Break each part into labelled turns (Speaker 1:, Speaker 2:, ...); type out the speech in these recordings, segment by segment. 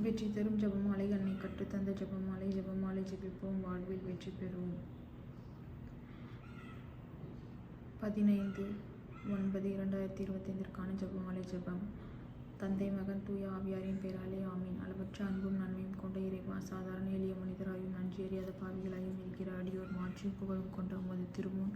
Speaker 1: வெற்றி தரும் ஜெபமாலை அன்னை கற்றுத்தந்த ஜெபமாலை ஜெபமாலை ஜெபிப்போம் வாழ்வில் வெற்றி பெறுவோம். பதினைந்து ஒன்பது இரண்டாயிரத்தி இருபத்தைந்திற்கான ஜெபமாலை ஜெபம். தந்தை மகன் தூய ஆவியாரின் பேராலே ஆமீன். அளவற்ற அன்பும் நன்மையும் கொண்ட இறைவா சாதாரண எளிய மனிதராயும் நன்றியறியாத பாவிகளாயும் இருக்கிற அடியோர் மாற்றியும் புகழும் கொண்ட உமது திருமுன்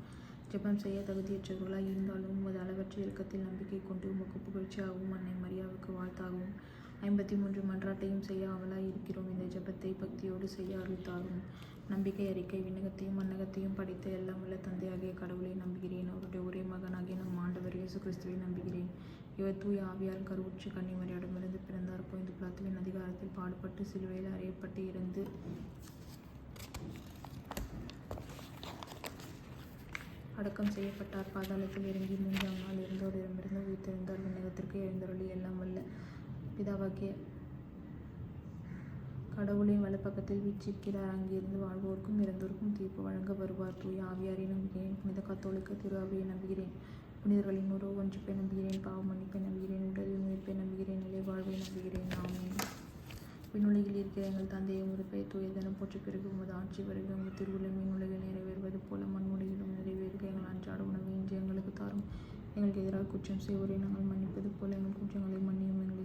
Speaker 1: ஜெபம் செய்ய தகுதியற்றவர்களாய் இருந்தாலும் உமது அளவற்ற இறக்கத்தில் நம்பிக்கை கொண்டு உமக்கு புகழ்ச்சியாகவும் அன்னை மரியாவுக்கு வாழ்த்தாகவும் ஐம்பத்தி மூன்று மன்றாட்டையும் செய்ய இருக்கிறோம். இந்த ஜெபத்தை பக்தியோடு செய்ய அருள்தாரும். நம்பிக்கை அறிக்கை விண்ணகத்தையும் மன்னகத்தையும் படைத்த எல்லாம் உள்ள தந்தையாகிய கடவுளை நம்புகிறேன். அவருடைய ஒரே மகனாகிய நம் ஆண்டவர் இயேசு கிறிஸ்துவை நம்புகிறேன். இவர் தூய ஆவியார் கருவுற்று கன்னிமரியிடமிருந்து பிறந்தார். போய்ந்து பிளாத்துவின் அதிகாரத்தில் பாடுபட்டு சிலுவையில் அறியப்பட்டு இருந்து அடக்கம் செய்யப்பட்டார். பாதாளத்தில் இறங்கி மூன்றாம் நாள் இருந்தோரிடமிருந்து உயிர்த்தெழுந்தார். விண்ணகத்திற்கு எழுந்தருளி எல்லாம் வல்ல பிதாவாகிய கடவுளின் வலப்பக்கத்தில் வீச்சிருக்கிறார் அங்கிருந்து வாழ்வோருக்கும் இறந்தோருக்கும் தீர்ப்பு வழங்க வருவார். தூய் ஆவியாரை நம்புகிறேன். புனித கத்தோலிக்க திருவாவியை நம்புகிறேன். புனிதர்களின் உறவு ஒன்றுப்பை நம்புகிறேன். பாவ மன்னிப்பை நம்புகிறேன். உடலில் உயிர்ப்பை நம்புகிறேன். நிலை வாழ்வை நம்புகிறேன். ஆமென். விண்ணுலகில் இருக்கிற எங்கள் தந்தையை உறுப்பை தூயதனம் போற்ற பிறகு உமது ஆட்சி வருக உமது திருவுள்ள மீனுலகில் நிறைவேறுவது போல மண்முடியிலும் நிறைவேறுக. எங்கள் அன்றாட உணவு இன்று எங்களுக்கு தாரும். எங்களுக்கு எதிராக குற்றம் செய்வோரை நாங்கள் மன்னிப்பது போல எங்கள் குற்றங்களை மன்னியும். எங்களை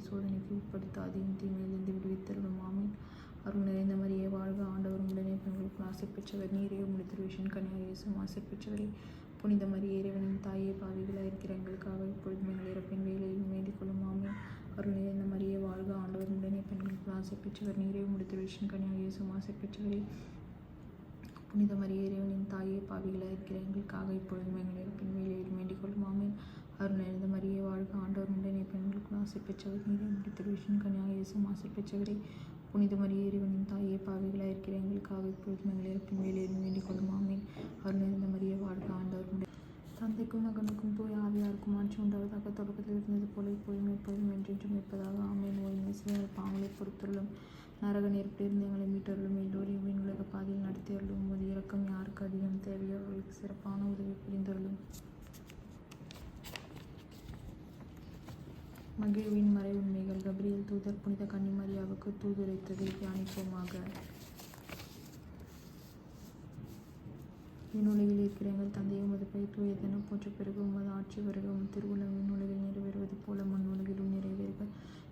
Speaker 1: சோதனைக்கு உட்படுத்தாதையும் தீமையிலிருந்து விடுவித்தருளும். ஆமீன். அருள் நிறைந்த மாதிரியே வாழ்க ஆண்டவர் உடனே பெண்களுக்கு ஆசை பெற்றவர். நீரே உம்முடைய திருவிஷன் கன்னியாக ஆசை பெற்றவரே. புனித மாதிரி இறைவனின் தாயே பாவிகளாக இருக்கிற எங்களுக்காக இப்பொழுது எங்கள் இறப்பின் வேலையில் வேண்டிக் கொள்ளும். ஆமீன். அருள் நிறைந்த மாதிரியே வாழ்க ஆண்டவர் உடனே பெண்களுக்கு ஆசை பெற்றவர். நீரே உம்முடைய திருவிஷன் கன்னியாக ஆசை பெற்றவரே. புனித மரியே இறைவனின் தாயே பாவிகளாக இருக்கிற எங்களுக்காக இப்பொழுதும் எங்கள் இறப்பின் வேலையில் வேண்டிக் கொள்ளும். ஆமீன். அருள் நிறைந்த மாதிரியே வாழ்க ஆண்டவர் உடனே பெண்களுக்கு ஆசை பெற்றவர் நீரே. உம்முடைய கன்னியாக இயேசும் ஆசை பெற்றவரே. புனித மரியே இறைவனின் தாயே பாவைகளாக இருக்கிற எங்களுக்காக இப்பொழுது எங்கள் இறப்பின் வேலையில் வேண்டிக் கொள்ளும். ஆமீன். அருள் நிறைந்த மாதிரியே வாழ்க ஆண்டவர் உண்டு. தந்தைக்கும் போய் தூய ஆவியாருக்கும் ஆட்சி உண்டாவதாக தொடக்கத்தில் இருந்தது போல இப்போதும் எப்போதும் என்றென்றும் இருப்பதாக. ஆமேன். ஓய்மை செய்யால் பாவங்களை பொறுத்தருளும். நரக நெருப்பிலிருந்து எங்களை மீட்டருளும். எல்லோரையும் உலக பாதையில் நடத்தியருளும். உமது இறக்கம் யாருக்கு அதிகம்? தேவையோ அவர்களுக்கு சிறப்பான உதவி புரிந்தருளும். மகிழ்வின் மறை உண்மைகள். கபிரியல் தூதர் புனித கன்னிமரியாவுக்கு தூதுரைத்ததை தியானிப்போமாக. விண்ணுலகில் இருக்கிற எங்கள் தந்தையை உமது பெயர் எதனும் போன்ற பிறகு உமது ஆட்சி வருக உம் திருவுளம் விண்ணுலகில் நிறைவேறுவது போல மண் உலகிலும் நிறைவேறுக.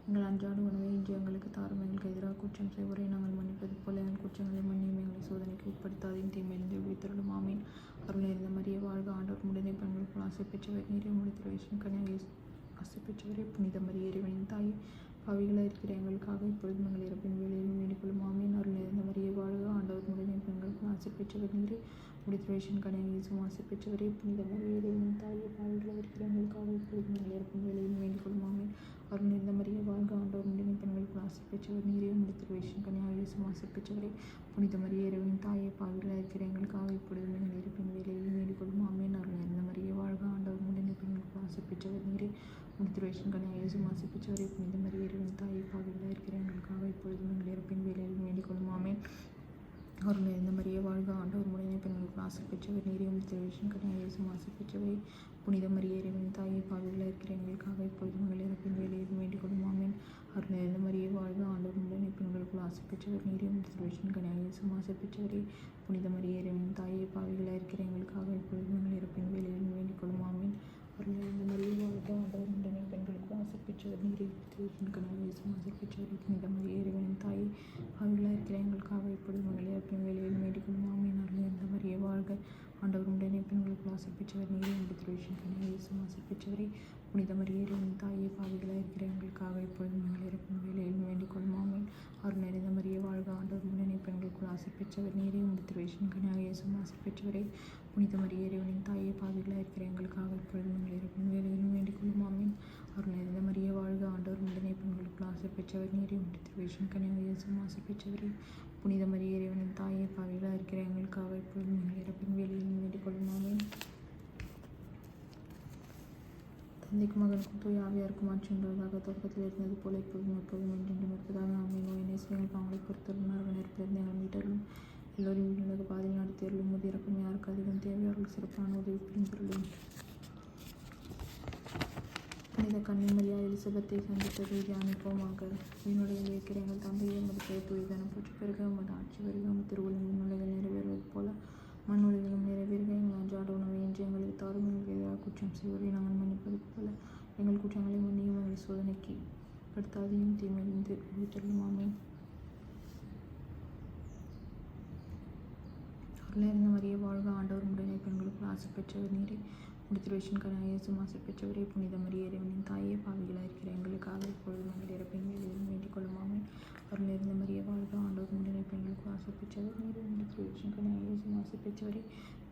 Speaker 1: எங்கள் அன்றாட உணவை இன்று எங்களுக்கு தாரும் எங்களுக்கு எதிராக குற்றம் செய்வரை நாங்கள் மன்னிப்பது போல எங்கள் குற்றங்களை மன்னியும் எங்களை சோதனைக்கு உட்படுத்தாதையும் தீமையிலிருந்து விழித்தருளும். ஆமீன். அருள் இருந்த மரிய வாழ்க. ஆண்டோர் முடிந்த பெண்களுக்கு ஆசை பெற்றவர். நீரை முடித்த வயசின் கன்னியாக ஆசை பெற்றவரே புனித மரிய இறைவனின் தாய் பாவிகளாக இருக்கிற எங்களுக்காக இப்பொழுதும் நாங்கள் இறப்பின் வேலையில் வேண்டிக்கொள்ளும். ஆமீன். அருள் நிறைந்த மரிய வாழ்க. ஆண்டவர் முடினை பெண்களுக்கு ஆசை பெற்றவர் நீரே. முடித்துவேஷன் கடையில் வீசும் ஆசை பெற்றவரே புனித மரிய இறைவனின் தாயை பாவிகளாக இருக்கிற எங்களுக்காக இப்பொழுது நாங்கள் இறப்பின் வேலையில் வேண்டிக்கொள்ளும். ஆமீன். அருள் நிறைந்த மரிய வாழ்க. ஆண்டவர் முடினை பெண்களுக்கு ஆசை பெற்றவர் நீரே. முடித்துவேஷன் கனியாக வீசும் ஆசை பெற்றவரே புனித மரிய இறைவனின் தாயை பாவிகளாக இருக்கிற எங்களுக்காக இப்பொழுதும் நாங்கள் இறப்பின் வேலையில் வேண்டிக்கொள்ளும். ஆமீன். அருள் நிறைந்த மரிய வாழ்க. ஆண்டவர் முடினை பெண்களுக்கு ஆசை பெற்றவர் நீரே. முடித்துவேஷன் கனியாக இயேசும் புனித மரிய தாயை பாவிகளாக இருக்கிற எங்களுக்காக இப்பொழுதும் எங்கள் இறப்பின் வேலையிலும் வேண்டிக்கொள்ளும் ஆமீன். அருள் வாழ்க. ஆண்டவர் முறையை பெண்களுக்கு ஆசை பெற்றவர் நீரியும் திருவிஷன் கண்ணை இயேசு ஆசை பெற்றவை புனித மரிய தாயை பாவிகளாக இருக்கிற எங்களுக்காக இப்பொழுதும் எங்கள் இறப்பின் வேலையில் வேண்டிக்கொள்ளுமாமே அவர்கள் ஆமீன். அருள் வாழ்க. ஆண்டவர் முறையை பெண்களுக்கு ஆசை பெற்றவர் நீரியும் திருவிஷன் கண்ணை இயேசு ஆசை புனித மரியறிவன் தாயை பாவிகளாக இருக்கிற எங்களுக்காக இப்பொழுதும் எங்கள் இறப்பின் வேலையில் வேண்டிக்கொள்ளுமாமேன் கொள்ளும் ஆமீன் அருள் நிறைந்த ஆண்டவர் பெண்களுக்கு ஆசை நீரை நீரியும் திருவிஷன் கனியாக இயேசும் ஆசை புனித இறைவனின் தாயை பாவிகளாக இருக்கிற எங்களுக்காக இப்பொழுது மகளிர் இறப்பின் வேலையில் மேடிக்கும் ஆமீன். அருள் இருந்த மரிய வாழ்க. ஆண்டவர் உடனே பெண்களுக்கு ஆசை நீரை நீரே உண்டு திருவிஷன் கனியாக இயேசும் ஆசை புனித மரியரின் தாயை பாவிகளாக இருக்கிற எங்களுக்காக இப்பொழுது மகளிர் இறப்பின் வேலையில் மேடிக்கொள்ளும் கொள்ளும். ஆமீன். அருள் நிறைந்த மரிய வாழ்க. ஆண்டவர் உடனே பெண்களுக்குள் ஆசை பெற்றவர் நேரே உண்டு திருவிஷன் கனியாக இயேசும் ஆசை பெற்றவரே. புனித மரிய இறைவனின் தாயை பாவிகளாக இருக்கிற எங்களுக்காக இப்பொழுது மகளிர் இறப்பின் வேலையிலும் வேண்டிக் கொள்ளும். ஆமீன். அருள் நிறைந்த மரிய வாழ்க. ஆண்டவர் உடனே பெண்களுக்குள் ஆசை பெற்றவர் நேரே உண்டு திருவிஷன் கனியாக இயேசும் ஆசை பெற்றவரே. புனித மரிய இறைவனின் தாயை பாவிகளாக இருக்கிற எங்களுக்காக இப்பொழுது எங்கள் இறப்பின் வேலையில் வேண்டிக் கொள்ளும். ஆமீன் மகனுக்கும் தூய் ஆவியாருக்கும் ஆட்சி தொடக்கத்தில் இருந்தது போல இப்போதும் எப்போதும் என்றென்றும் இருப்பதாக ஆமீன் நோய் அவங்களை பாவங்களை பொறுத்தரும் நரக நெருப்பிலிருந்து எங்கள் மீட்டர்களும் எல்லோரையும் விண்ணுலக பாதையில் நடத்தியர்களும் முதியிறக்கும் யாருக்கு அதிகம் தேவையார்கள் சிறப்பான உதவி புரிந்துள்ளோம் புனித புனித கன்னிமரியா எலிசபெத்தை சந்தித்ததை தியானிப்போமாக என்னுடைய இருக்கிற எங்கள் தந்தையை உமது பெயர் தூய்தனம் போற்றி பெருக உமது ஆட்சி வருக உமது திருவுளம் நிலைகள் நிறைவேறுவது போல மண்ணுலகிலும் நிறைவேறுக எங்கள் அன்றாட உணவை என்று எங்களுக்கு தாரும் எங்களுக்கு எதிராக குற்றம் செய்வதை நாங்கள் மன்னிப்பது போல எங்கள் குற்றங்களை மன்னியும் எங்களை சோதனைக்கு படுத்தாதையும் தீமையிலிருந்து விடுத்தலும் ஆமென். அருளிருந்த மறிய வாழ்க ஆண்டவர் உடனே பெண்களுக்கு ஆசை பெற்றவர் நீரே. முடித்திருவேஷன் கனாயேசும் ஆசை பெற்றவரே புனித மரிய இறைவனின் தாயே பாவிகளாக இருக்கிற எங்களுக்காக இப்பொழுது நாங்கள் இறப்பின் வேலையில் வேண்டிக் கொள்ளுமாமே. அருளிருந்த மரிய வாழ்க ஆண்டவர். உடனே பெண்களுக்கு ஆசை பெற்றவர் நீரே முடித்திருவேஷன் கனாயேசும் ஆசை பெற்றவரே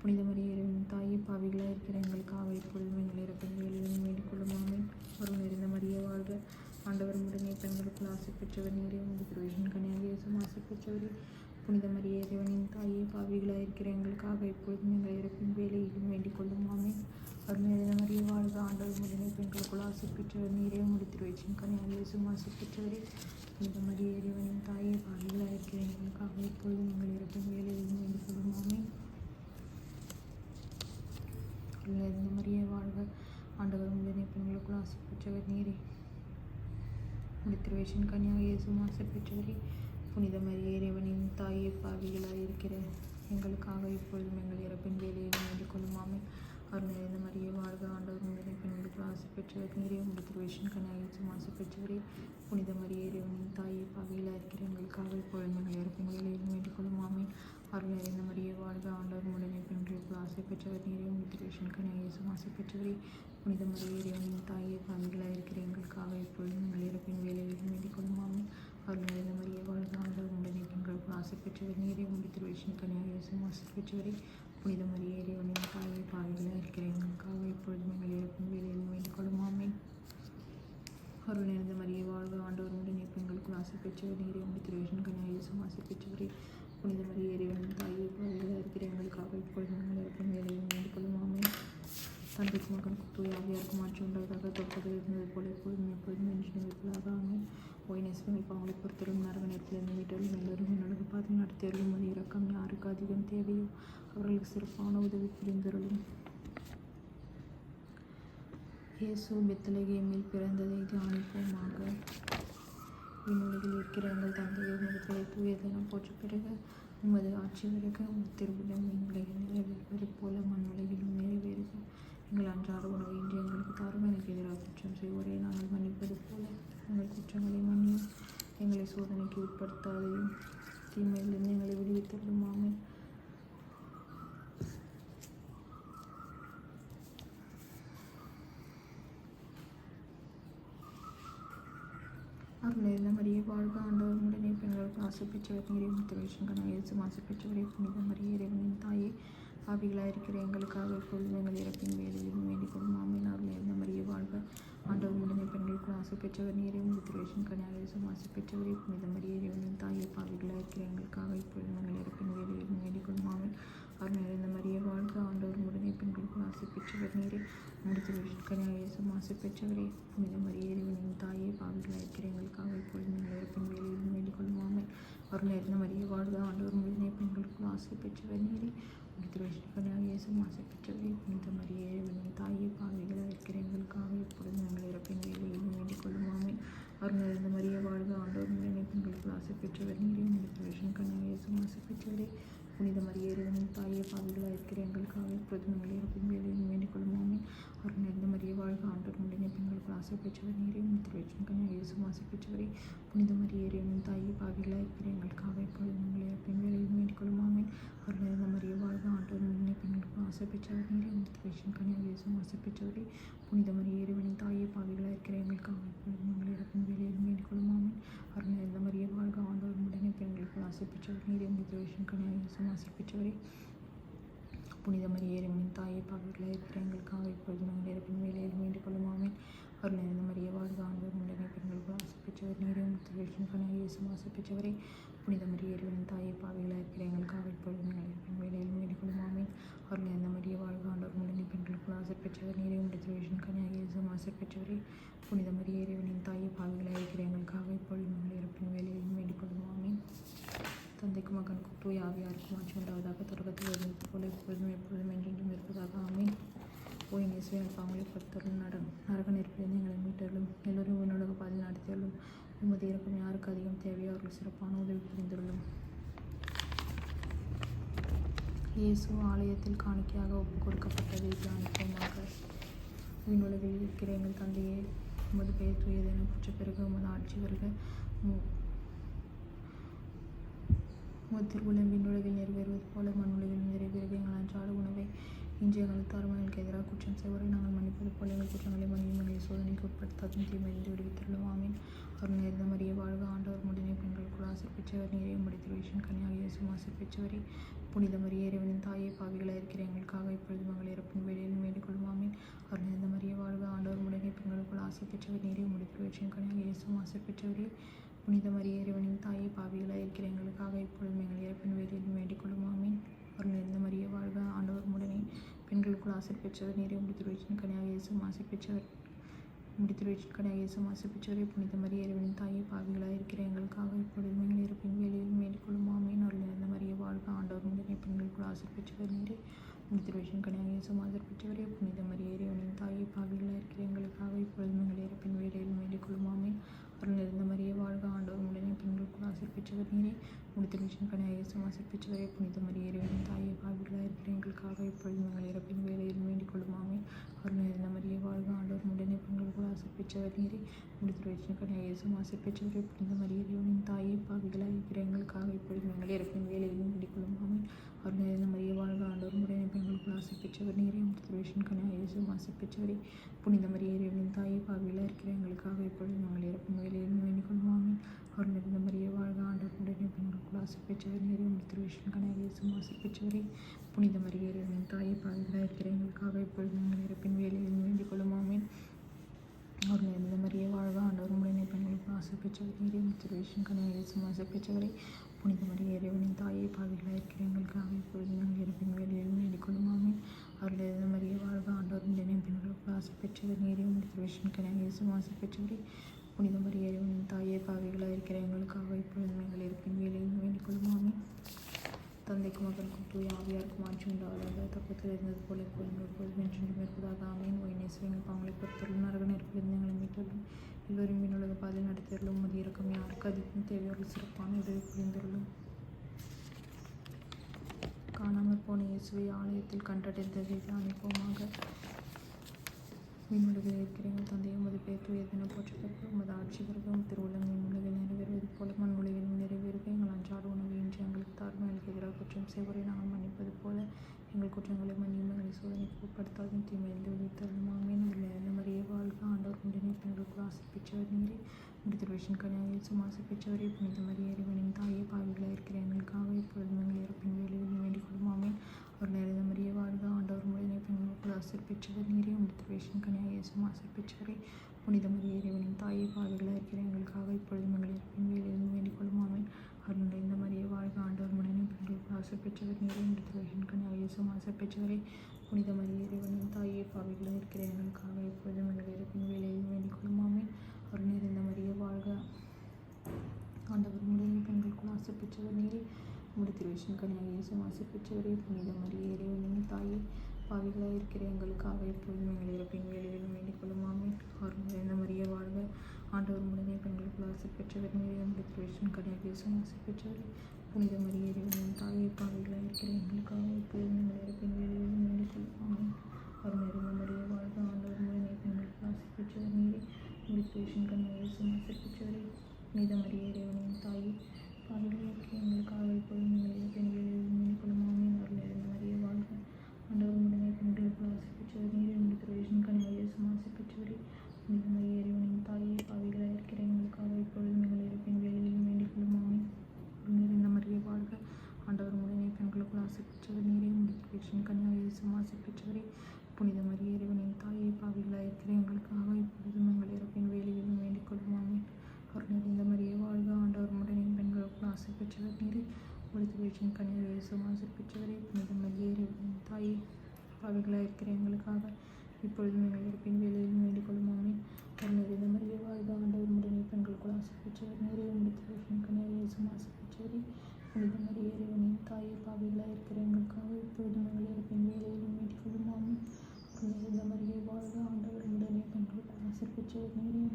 Speaker 1: புனித மரிய இறைவனின் தாயே பாவிகளாக இருக்கிற எங்களுக்காக இப்பொழுது எங்கள் இறப்பின் வேலையில் வேண்டிக் கொள்ளுமாமே. இருந்த மரிய வாழ்க ஆண்டவர். உடனே பெண்களுக்குள் ஆசை பெற்றவர் நீரே முடித்திருவேஷன் கனாயேசும் ஆசை பெற்றவரே புனித மரிய இறைவனின் தாயே பாவிகளாக இருக்கிற எங்களுக்காக எப்பொழுதும் எங்கள் இறப்பின் வேலையிலும் வேண்டிக் கொள்ளும் ஆமே அருமையான மரிய வாழ்க ஆண்டவர் முதலே பெண்களுக்குள் ஆசை பெற்றவர் நீரே முடித்திருவேச்சின் கனியாலேசும் சுமாசு பெற்றவரே. புனித மரிய இறைவனின் தாயை பாவிகளாக இருக்கிறேன் எங்களுக்காக இப்பொழுது நீங்கள் இறப்பின் வேலையிலும் என்று கொள்ளும் ஆமே மரிய வாழ்க ஆண்டவர் முதலே பெண்களுக்குள் ஆசை பெற்றவர் நீரே. முடித்திருவேச்சின் கன்னியாக இயேசும் ஆசை பெற்றவரே. புனித மரிய இறைவனின் தாயே பாவிகளாக இருக்கிற எங்களுக்காக இப்பொழுதும் எங்கள் இறப்பின் வேலையில் வேண்டிக் கொள்ளுமாமே. அருள் நிறைந்த மரிய வாழ்க ஆண்டவர் உங்களை பெண்களுக்கு ஆசை பெற்றவர் நீரே முடித்திருவேஷன் கன்னியாகும் ஆசை பெற்றவரே. புனித மரிய இறைவனின் தாயை பகையில் இருக்கிற எங்களுக்காக இப்பொழுதும் எங்கள் இறப்பின் வேலையில் வேண்டிக் கொள்ளுமாமே அருள் நிறைந்த மரிய வாழ்க ஆண்டவர் உடனே பெண்களுக்கு ஆசை பெற்றவர் நீரே முடித்திருவேஷன் கன்னியாகும் ஆசை பெற்றவரே. புனித மரிய இறைவனின் தாயை பாவிகளாக இருக்கிற எங்களுக்காக இப்பொழுதும் எங்கள் இறப்பின் வேலையில் வேண்டிக் கொள்ளுமாமே அருள் நிறைந்த மரிய வாழ்க ஆண்டவர் உடனே பெண்களுக்கு ஆசை பெற்றவர் நீரே உங்களுக்கு திருவேஷன் கன்னியாசம் ஆசை பெற்றவரே. புனித மரிய இறைவனின் தாயை பாவிகளாக இருக்கிற எங்களுக்காக இப்பொழுதும் எங்கள் இறப்பின் வேலையில் வேண்டிக் கொள்ளுமாமே அருள் நிறைந்த மரிய வாழ்க ஆண்டவர் உடனே பெண்களுக்கு ஆசை பெற்றவர் உண்டு திருவேஷன் கன்னியாசம் ஆசை பெற்றவரே புனித மரிய இறைவனின் தாயை பாவிகளாக இருக்கிற எங்களுக்காக இப்பொழுதும் எங்கள் வேலையில் வேண்டிக் கொள்ளுமாமே தந்தைக்கு மகனுக்கு தூய் மாற்றி உண்டாவதாக தொப்பது இருந்தது போல எப்பொழுதும் எப்பொழுதும் என்று நினைப்பதாக ஆமை ஓய் இப்போ அவங்களை பொறுத்தரும் நரக நேரத்திலிருந்து மீட்டலும் எல்லோரும் என்னோட பாதை நடத்தியர்களும் அது இறக்கம் யாருக்கு அதிகம் தேவையோ அவர்களுக்கு சிறப்பான உதவி புரிந்தருளும். இயேசு பெத்தலகேமில் பிறந்ததை தியானிப்போமாக. விண்ணுலகில் இருக்கிற எங்கள் தந்தையை உமது பெயர் போற்ற பிறகு உமது ஆட்சி வருக உமது திருவிழம் விண்ணுலகில் நிறைவேறுவது போல மண்ணுலகிலும் நிறைவேறுக. எங்கள் அன்றாட உணவு இன்று எங்களுக்கு தாரும். எனக்கு எதிராக குற்றம் செய்வோரே நாங்கள் மன்னிப்பது போல எங்கள் குற்றங்களை மன்னியும். எங்களை சோதனைக்கு உட்படுத்தாதையும். தீமையிலிருந்து எங்களை விடுவித்தருமாமே ஆமென் அருளிருந்த வாழ்க. ஆண்டவர் உடனே பெண்களுக்கு ஆசை பெற்றவர் நீரே முத்திரேஷன் இயேசு மாசு பெற்றவரை புனித மரிய இறைவனின் தாயே. பாவிகளாக இருக்கிற எங்களுக்காக இப்பொழுது எங்கள் இறப்பின் வேலையிலும் வேண்டிக் கொள்ளும் ஆமீன் இருந்த மரிய வாழ்க. ஆண்டவர் உடனே பெண்களுக்கு ஆசை பெற்றவர் நீரே முத்திரேஷன் கன்னியாகேசும் மாசு பெற்றவரை புனித மரிய இறைவனின் தாயே. பாவிகளாக இருக்கிற எங்களுக்காக இப்பொழுது எங்கள் இறப்பின் வேலையிலும் வேண்டிக் கொள்ளும் ஆமீன். அவர் நிறைந்த மரிய வாழ்க. ஆண்டவர் உடனே பெண்களுக்கு ஆசை பெற்றவர் நீரே பெற்றவரே. புனித மரிய தாயே. பாவிகள் இருக்கிற எங்களுக்காக இப்பொழுது நீங்கள் இருப்பின் வேலையில் வேண்டிக் கொள்ளும் ஆமீன் மரிய வாழ்க ஆண்டவர் உடனே பெண்களுக்கு ஆசை பெற்றவர் நீரே. முடித்திருவேஷன் கன்னியாகேசும் மாசு பெற்றவரே. புனித மரிய தாயே. பாவிகள் இருக்கிற எங்களுக்காக இப்பொழுது நாங்கள் இருப்பின் வேலையில் வேண்டிக் கொள்ளும் ஆமீன் அருள் மரிய வாழ்க ஆண்டவர் உடனே பெண்களுக்கு ஆசை பெற்றவர் நீரே. முடித்திருவேஷன் கன்னியாகேசும் மாசு பெற்றவரே. புனித மரிய இறைவனின் தாயே பாவிகளாக இருக்கிற எங்களுக்காக இப்பொழுது வேண்டிக் கொள்ளும் ஆமீன் அருள் மரிய வாழ்க ஆண்டவர் பெண்களுக்கு ஆசைப்பெற்றவர் நீரே முடித்திருவேஷன் கன்னியாகேசும் ஆசை பெற்றவரே புனித மரிய தாயி தாயே பாவிகளாக இருக்கிற எங்களுக்காக இப்பொழுது உங்களை இறப்பின் வேலையிலும் வேண்டிக் கொள்ளும் மரிய வாழ்க ஆண்டவர் உடனே பெண்களுக்கு ஆசைப்பெற்றவர் நீரே முடித்திருவேஷன் கன்னியாகேசும் ஆசை புனித மரிய தாயி பாவிகளாக இருக்கிற எங்களுக்காக இப்பொழுது உங்களை இறப்பின் வேலையிலும் வேண்டிக் கொள்ளும் ஆமீன் மரிய வாழ்க ஆண்டவர் உடனே பெண்களுக்கு ஆசைப்பெற்றவர் நீரே முடித்திருவேஷன் கன்னியாகேசும் ஆசை பெற்றவரே புனித மரிய இறைவனின் தாயை பாவிகளாக இருக்கிற எங்களுக்காக இப்பொழுது நாங்கள் இறப்பின் வேலையில் மீண்டு கொள்ளுமாமே ஆமீன். அருள் நிறைந்த மரிய வாழ்க ஆண்டவர் உடனே பெண்களுக்கு ஆசை பெற்றவர் நீரே முத்திரவேஷன் கன இயேசும் ஆசை புனித மரிய இறைவனின் தாயை பாவிகளாக இருக்கிற எங்களுக்காக இப்பொழுது நாங்கள் இறப்பின் வேலையில் மீண்டு கொள்ளுமாமே ஆமீன். அருள் நிறைந்த மரிய வாழ்க ஆண்டவர் உடனே பெண்களுக்கு ஆசை பெற்றவர் நீரே முத்திரவேஷன் கன இயேசும் ஆசை புனித மரிய இறைவனின் தாயை பாவிகளாக இருக்கிற எங்களுக்காக இப்பொழுது நாங்கள் இறப்பின் வேலையில் மீண்டு கொள்ளுமாமே தந்தைக்கும் தந்தைக்கு தூய் ஆவியாருக்கும் ஆட்சி உண்டாவதாக தொடக்கத்தில் இருந்தது போல எப்பொழுதும் எப்பொழுதும் என்றென்றும் இருப்பதாக ஆமீன் போய் இயேசுவை பாவங்களை பொறுத்தருளும் நட நரக நெருப்பிலிருந்து எங்களை மீட்டர்களும் எல்லோரும் உன்னுலக பாதையில் நடத்தியாலும் உமது இறக்கம் யாருக்கு அதிகம் தேவையோ அவர்கள் சிறப்பான உதவி புரிந்துள்ளோம் இயேசு ஆலயத்தில் காணிக்கையாக ஒப்புக் கொடுக்கப்பட்டதை தியானிப்போமாக விண்ணுலகில் இருக்கிற எங்கள் தந்தையை உமது பெயர் தூயதென புற்ற பிறகு உமது ஆட்சி வருக முகத்தில் உள்ள விண்ணுலகில் நிறைவேறுவது போல மண்ணுலகில் நிறைவேறுவது எங்கள் அன்றாட உணவை. இன்று எங்களுக்கு தரும் எதிராக குற்றம் செய்வரை நாங்கள் மன்னிப்பது போல எங்கள் குற்றங்களை மன்னியும் எங்களை சோதனைக்கு உட்படுத்தாதும் தீமையிலிருந்து விடுவித்துள்ளோம். ஆமீன். அவர் நேர்ந்த மறிய வாழ்க ஆண்டவர் முடிந்த பெண்களுக்குள் ஆசை பெற்றவர் நிறைய முடித்து விஷன் கன்னியாக இயேசு ஆசை புனித மரிய இறைவனின் தாயை பாவிகளாக இருக்கிற எங்களுக்காக இப்பொழுது மகள் இறப்பின் வேலையில் மேடிக்கொள்ளும் ஆமீன். அவர் நேர்ந்த மறிய வாழ்க ஆண்டவர் முடினை பெண்களுக்குள் ஆசை பெற்றவர் நிறைய முடித்து விஷன் கன்னியாக இயேசு ஆசை புனித மரிய இறைவனின் தாயை பாவிகளாக இருக்கிற எங்களுக்காக இப்பொழுதும் எங்கள் இறப்பின் வேலையில் வேண்டிக்கொள்ளும் ஆமீன். அவர் நிறைந்த மரிய வாழ்க ஆண்டவர் உடனே பெண்களுக்குள் ஆசை பெற்றவர் நீரே முடித்துரைச்சின் கனியாக இயேசு ஆசை பெற்றவர் முடித்துரைச்சின் கனியாக இயேசு ஆசை பெற்றவரே. புனித மரிய இறைவனின் தாயை பாவிகளாக இருக்கிற எங்களுக்காக இப்பொழுதும் எங்கள் இறப்பின் வேலையில் மேற்கொள்ளும் ஆமீன். அவர் நிறைந்த மரிய வாழ்க ஆண்டவர் உடனே பெண்களுக்குள் ஆசை பெற்றவர் நீரே முடித்துரைச்சின் கனியாக இயேசு ஆசை பெற்றவரே. புனித மரிய இறைவனின் தாயை பாவிகளாக இருக்கிற எங்களுக்காக இப்பொழுதும் எங்கள் இறப்பின் வேலையில் மேற்கொள்ளும் ஆமீன். அப்புறம் இருந்த மாதிரியே வாழ்க ஆண்டவர் உடனே பெண்களுக்குள் ஆசை பெற்றவர் நீரே முடித்திருச்சின் கனியாக ஆசை புனித மரிய இறைவன் தாயை பாவிகளாக இருக்கிற எங்களுக்காக எப்பொழுது நாங்கள் இறப்பின் வேலையில் வேண்டிக் கொள்ளுமாமே அருள் நிறைந்த மரிய வாழ்க ஆண்டவர் உடனே பெண்களுக்குள் ஆசை பெற்றவர் நீரே. முடித்திருச்சின் கனியாக ஆசை பெற்றவரே தாயை பாவிகளாக இருக்கிற எங்களுக்காக இப்பொழுது நாங்கள் இறப்பின் வேலையிலும் முடிக்கொள்ளும். கொள்ளுமாமே அருள் நிறைந்த மரிய வாழ்க. ஆண்டோர் உடனே பெண்களுக்குள் ஆசை பெற்றவர் நீரே. முடித்திருச்சின் கனியாக புனித மரிய தாயை பாவிகளாக இருக்கிற எங்களுக்காக இப்பொழுது நாங்கள் இறப்பின் வேலையிலும் வேண்டிக்கொள்ளும். அவர் நிறைந்த மரிய வாழ்க. ஆண்டவர் உடனே பெண்களுக்குள் ஆசை பெற்றவர் நீரே. திருவிஷ்ணு கனகேசும் ஆசை புனித மரிய தாயை பாவிகளாக இருக்கிற எங்களுக்காக இப்பொழுது நாங்கள் இறப்பின் வேலையில் வேண்டிக் கொள்ளுமாமே அவர்கள் எந்த மாதிரியே வாழ்க ஆண்டவர். உடனே பெண்களுக்குள் ஆசை பெற்றவர் நீரே திருவிஷ்ணு கனகேசும் புனித மரிய இறைவனின் தாயை பாவிகளாக இருக்கிற எங்களுக்காக இப்பொழுதும் எங்கள் இறப்பின் வேலையில் வேண்டிக் கொள்ளுமாமே அவர் நிறைந்த வாழ்க ஆண்டவர். உடனே பெண்களுக்கு ஆசைப்பெற்றவர் பெற்றவர் நீரே திருவிஷ்ணு கனகேசும் புனித மரிய இறைவனின் தாயை பாவிகளாக இருக்கிற எங்களுக்காக இப்பொழுதும் இருப்பின் வேலையும் வேண்டிக் கொள்ளுமாமே தந்தைக்கும் மகனுக்கும் தூய் ஆவியாருக்கும் ஆட்சி உண்டாவதாக தப்பத்தில் இருந்தது போல எப்பொழுதும் போது என்று மேற்பதாக ஆமேன் ஒயினேஸ் எங்கள் பாங்களை பொறுத்தருளும் நரகன் நெருப்பிலிருந்து எங்களை மீட்டருளும் எல்லோரும் மீனுலக பாதையில் நடத்தியருளும் முதிய இறக்கம் யாருக்கு அதிகம் தேவையான சிறப்பான உதவி புரிந்துள்ளோம் காணாமல் போன இயேசுவை ஆலயத்தில் கண்டடைந்ததை அனுப்பமாக மீனுலகில் இருக்கிற எங்கள் தந்தையை உமது பேர் தூயதென போற்றப்பட்டு உமது ஆட்சி வருகம் திருவுள்ளம் உலகில் நிறைவேறுவது போல மண் உலகில் நிறைவேறுக எங்கள் அன்றாட உணவு இன்று எங்களுக்கு தாரும் எங்களுக்கு செய்வரை நாங்கள் மன்னிப்பது போல எங்கள் குற்றங்களை மன்னியும் எங்களை சோதனைக்கு உட்படுத்தாதும் தீமையிலிருந்து விழித்தருளும். ஆமீன். அதில் மறிய வாழ்க. ஆண்டவர் கொண்டினை பெண்களுக்கு ஆசை பெற்றவர் நீரே. முடித்திருவேஷன் கல்யாணியில் சுமாசை பெற்றவரே. புனித மரிய இறைவனின் தாயே பாவிகளாக இருக்கிற எங்களுக்காக இப்பொழுது எங்கள் இறப்பின் வேலையில் வேண்டிக் கொள்ளும். ஆமீன். அவர் நிறைந்த மரிய வாழ்க. ஆண்டவர் முழுதினை பெண்களுக்கு ஆசை நீரே. முடித்த கனியாக இயேசும் சுமாசிப்பிச்சவரே புனித மரிய இறைவனின் தாயை பாவிகளாக இருக்கிற எங்களுக்காக இப்பொழுது எங்கள் இறப்பின் வேலையில் வேண்டிக் கொள்ளும். ஆமீன். அவர் நிறைந்த மரிய வாழ்க. ஆண்டவர் முழுதினை பெற்றவர் நீரே முடித்திருவேஷன் கனியாக இயேசும் புனித மரிய இறைவனின் தாயை பாவிகளாக இருக்கிற எங்களுக்காக எப்போதும் எங்கள் இருப்பின் வேலையில் வேண்டிக் கொள்ளுமாமே அவர் நிறைந்த மரிய வாழ்க ஆண்டவர் முழுதினை பெண்களுக்குள் ஆசை பெற்றவர் நீரே முடித்திருவேஷன் கனியாக இயேசும் ஆசை பெற்றவரே புனித மரிய இறைவனின் தாயை பாவிகளாக இருக்கிற எங்களுக்காக எப்பொழுதும் எங்கள் இறப்பின் வேலையிலும் வேண்டிக் கொள்ளுமாமே அவர் நிறைந்த மரிய வாழ்க ஆண்டவர் முழுதே பெண்களுக்குள் ஆசை பெற்றவர் நீரே முடித்திருவேஷன் கனியாக இயேசும் ஆசை பெற்றவரே புனித மரிய இறைவனின் தாயை பாவிகளாக இருக்கிற எங்களுக்காக எப்பொழுதும் எங்கள் இறப்பின் வேலையிலும் வேண்டிக் கொள்ளுமாமே அவர் நிறைந்த மரிய வாழ்க ஆண்டவர் முழுதே பெண்களுக்குள் ஆசை பெற்றவர் நீரே முடித்திருவேஷன் கனியாக இயேசும் ஆசை பெற்றவரே உடனே பெற்றவர் நீரே முடித்து பேசும் கன்னியாவை ஆசை பெற்றவரே புனித மரிய இறைவனின் தாயை பாவிகளாக இருக்கிற எங்களுக்காக இப்பொழுதும் எங்கள் இறப்பின் வேலையிலும் வேண்டிக் கொள்ளுமாமே. அவர் மரிய வாழ்க ஆண்டவர் உடனே பெண்களுக்கு ஆசை பெற்றவர் நீரே. முடித்து பேச்சின் கன்னியாவை இயேசும் பெற்றவரே புனித மரிய இறைவனின் தாயை பாவிகளாக இருக்கிற எங்களுக்காக இப்பொழுதும் எங்கள் இருப்பின் வேலையிலும் வேண்டிக் கொள்ளுமாமே. அவர் மரிய வாழ்க ஆண்டவர் உடனே பெண்களுக்கு ஆசை பெற்றவர் நீரே. முடித்து வீச்சின் கன்னியாவை இயேசும் பெற்றவரே பொழுது மரிய இறைவனின் தாயை பாவிலாக இருக்கிற எங்களுக்காக இப்பொழுது நாங்கள் இருப்பின் வேலையிலும் மீட்களும் நாமும் புனித மரியை வாழ்க ஆண்டவர் உடனே கண்களுக்கு ஆசிர்விச்சவரையும்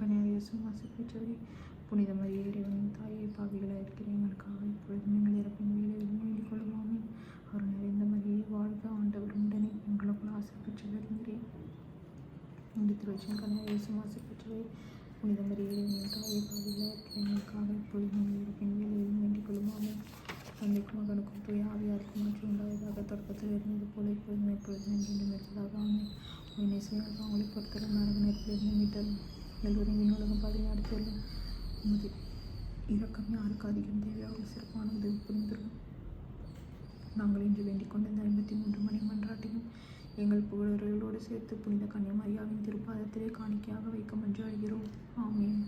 Speaker 1: கன்னியாவியசும் ஆசிர்விச்சவரை புனித மரிய இறைவனின் தாயை பாவிகளாக இருக்கிற எங்களுக்காக இப்பொழுது நீங்கள் இருப்பின் வேலையிலும் மீட்களும் நாமும் அவர் நிறைந்த மரியை வாழ்க ஆண்டவர் உடனே எங்களுக்குள் ஆசிர்விச்சவரே என்று திருவச்சன் கன்னியாவியசும் ஆசிர்விச்சவரை புனித மரிய இறைவனின் தாயை பாவிகளாக இருக்கிற எங்களுக்காக இப்பொழுது நீங்கள் தொடக்கத்தில் இருந்தது போல இப்பொழுதும் எப்பொழுதும் என்றென்றும் இருப்பதாக ஆமே உன்னை செய்யாக அவங்களை பொறுத்தவரை நரக நெருப்பிலிருந்து மீட்டல். எல்லோரும் விண்ணுலகம் பாதையை அடுத்துள்ள உமது இரக்கம் யாருக்கு அதிகம்? தேவையாக சிறப்பான உதவி புரிந்திருக்கும். நாங்கள் இன்று வேண்டிக் கொண்ட இந்த ஐம்பத்தி மூன்று மணி மன்றாட்டிலும் எங்கள் புகழர்களோடு சேர்த்து புனித கன்னியமரியாவின் திருப்பாதத்திலே காணிக்கையாக வைக்க மன்றாடுகிறோம். ஆமேன்.